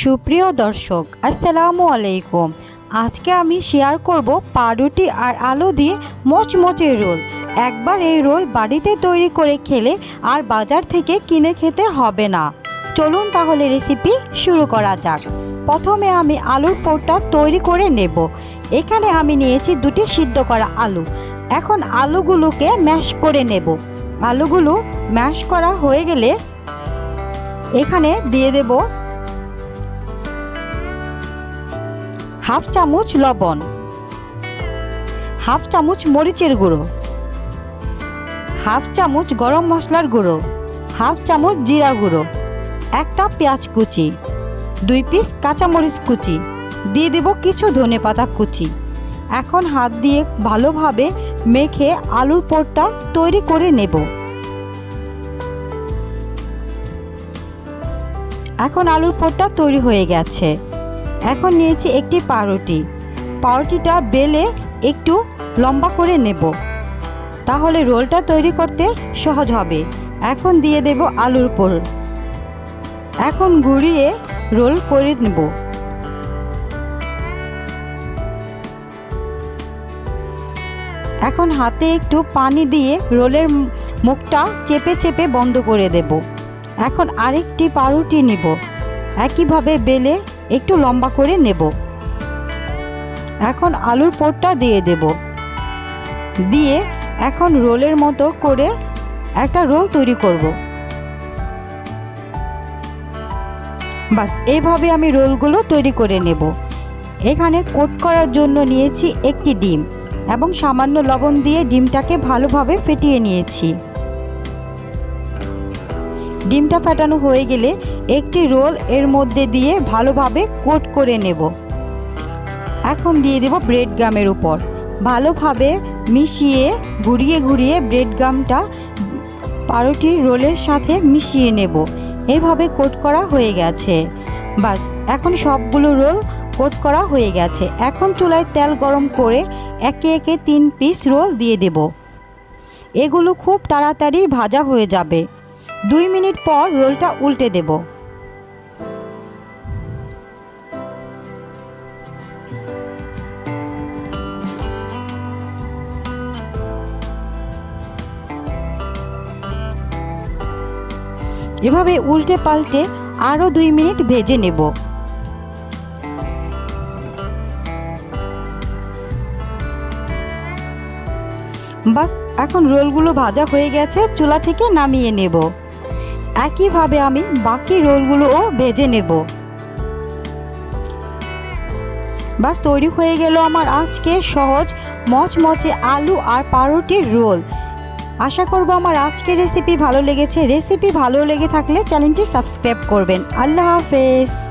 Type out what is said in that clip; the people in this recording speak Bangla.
সুপ্রিয় দর্শক, আসসালামু আলাইকুম। আজকে আমি শেয়ার করব পাউরুটি আর আলু দিয়ে মোচমোচে রোল। একবার এই রোল বাড়িতে তৈরি করে খেলে আর বাজার থেকে কিনে খেতে হবে না। চলুন তাহলে রেসিপি শুরু করা যাক। প্রথমে আমি আলুর পোরটা তৈরি করে নেব। এখানে আমি নিয়েছি দুটি সিদ্ধ করা আলু। এখন আলুগুলোকে ম্যাশ করে নেব। আলুগুলো ম্যাশ করা হয়ে গেলে এখানে দিয়ে দেব হাফ চামচ লবণ, হাফ চামচ মরিচের গুঁড়ো, হাফ চামচ গরম মশলার গুঁড়ো, হাফ চামচ জিরা গুঁড়ো, একটা পেঁয়াজ কুচি, দুই পিস কাঁচামরিচ কুচি, দিয়ে দেব কিছু ধনে পাতা কুচি। এখন হাত দিয়ে ভালোভাবে মেখে আলুর পোরটা তৈরি করে নেব। এখন আলুর পোরটা তৈরি হয়ে গেছে। এখন নিয়েছি একটি পাউরুটি। পাউরুটিটা বেলে একটু লম্বা করে নেব। তাহলে রোলটা তৈরি করতে সহজ হবে। এখন দিয়ে দেব আলুর পোর এখন ঘুরিয়ে রোল করে নেব। এখন হাতে একটু পানি দিয়ে রোলের মুখটা চেপে চেপে বন্ধ করে দেব। এখন আরেকটি পাউরুটি নিব। একইভাবে বেলে একটু লম্বা করে নেব। এখন আলুর পোরটা দিয়ে দেব। দিয়ে এখন রোলের মতো করে একটা রোল তৈরি করব। বাস, এইভাবে আমি রোলগুলো তৈরি করে নেব। এখানে কোট করার জন্য নিয়েছি একটি ডিম এবং সামান্য লবণ দিয়ে ডিমটাকে ভালোভাবে ফেটিয়ে নিয়েছি। ডিমটা ফাটানো হয়ে গেলে একটি রোল এর মধ্যে দিয়ে ভালোভাবে কোট করে নেব। এখন দিয়ে দেব ব্রেড গামের উপর। ভালোভাবে মিশিয়ে, ঘুরিয়ে ঘুরিয়ে ব্রেড গামটা পাউরুটির রোলের সাথে মিশিয়ে নেব। এভাবে কোট করা হয়ে গেছে। বাস, এখন সবগুলো রোল কোট করা হয়ে গেছে। এখন চুলায় তেল গরম করে একে একে তিন পিস রোল দিয়ে দেব। এগুলো খুব তাড়াতাড়ি ভাজা হয়ে যাবে। দুই মিনিট পর রোলটা উল্টে দেব। এভাবে উল্টে পাল্টে আরও দুই মিনিট ভেজে নেব। বাস, এখন রোলগুলো ভাজা হয়ে গেছে, চুলা থেকে নামিয়ে নেব। একইভাবে আমি বাকি রোলগুলোও ভেজে নেব। বাস, তৈরি হয়ে গেল আমার আজকে সহজ মচমচে আলু আর পাউরুটির রোল। আশা করব আমার আজকের রেসিপি ভালো লেগেছে। রেসিপি ভালো লেগে থাকলে চ্যানেলটি সাবস্ক্রাইব করবেন। আল্লাহ হাফেজ।